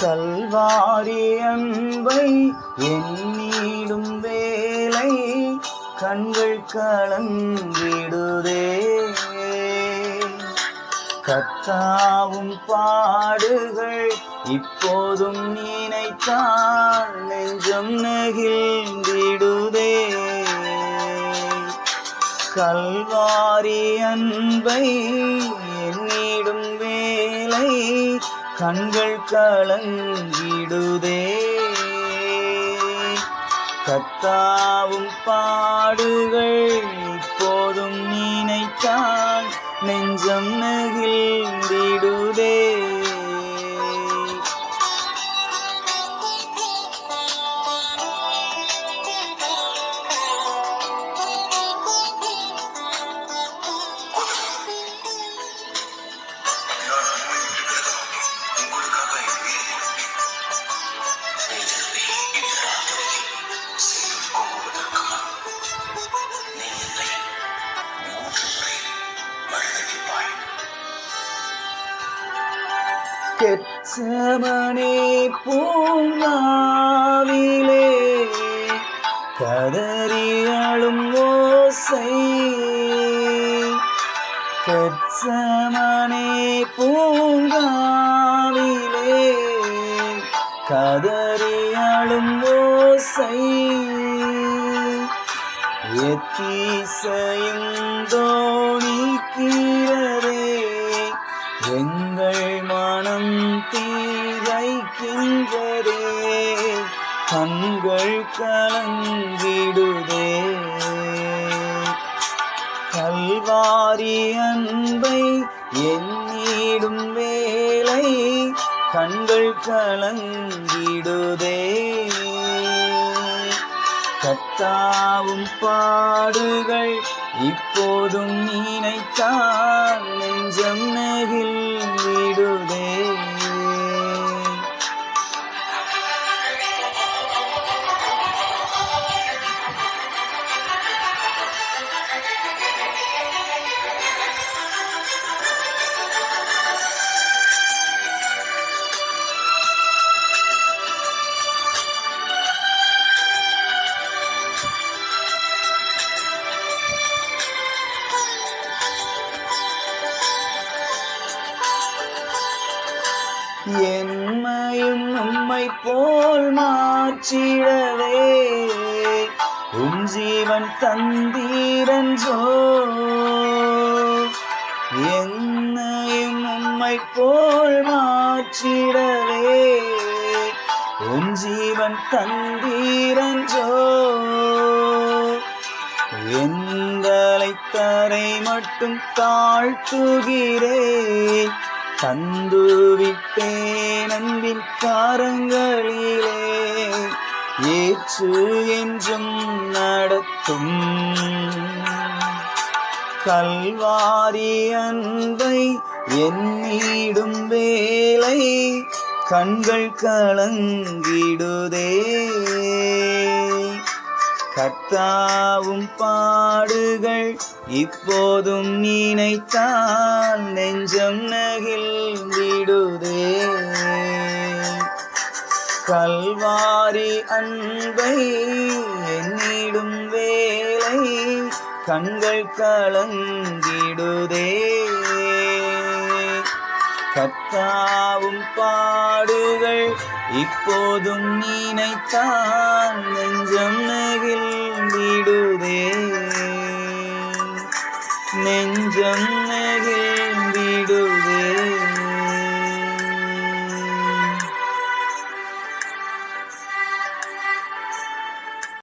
கல்வாரி அன்பை எண்ணிடும் வேலை கண்கள் கலந்திடுதே. கத்தாவும் பாடுகள் இப்போதும் நினைத்தால் நெஞ்சம் நெகிழ்ந்திடுதே. கல்வாரி அன்பை கண்கள் கலங்கிடுதே. கத்தாவும் பாடுகள் இப்போதும் நினைத்தான் நெஞ்சம் நெகிழ்ந்திடுதே கெச்சமனே பூங்காவிலே கதறியாளும் ஓசை. கெச்சமனே பூங்காவிலே கதறியாளும் ஓசை. எத்தீசையும் தோணிக்கிறதே எங்கள் தீரைக்கின்றதே கண்கள் கலங்கிடுதே. கல்வாரி அன்பை எண்ணிடும் வேலை கண்கள் கலங்கிடுதே. கத்தாவும் பாடுகள் இப்போதும் நினைத்தான். நெஞ்சம் நெகில் விடுதே என்னையும் உம்மை போல் மாற்றிடவே. உன் ஜீவன் தந்தீரஞ்சோ என்னையும் உம்மை போல் மாற்றிடவே. உன் ஜீவன் தந்தீரஞ்சோ எங்களை தரை மட்டும் தாழ்த்துகிறேன். தந்து விட்டேன் காரங்களிலே. ஏற்று என்றும் நடத்தும். கல்வாரி அன்பை என்னிடும் வேலை கண்கள் கலங்கிடுதே. கத்தாவும் பாடுகள் இப்போதும் நினைத்தான் கல்வாரி அன்பை என்னிடும் வேலை கண்கள் கலங்கிடுதே. கத்தாவும் பாடுகள் இப்போதும் நினைத்தான் நெஞ்சம் நெகிழ்ந்திடுதே. நெஞ்சம்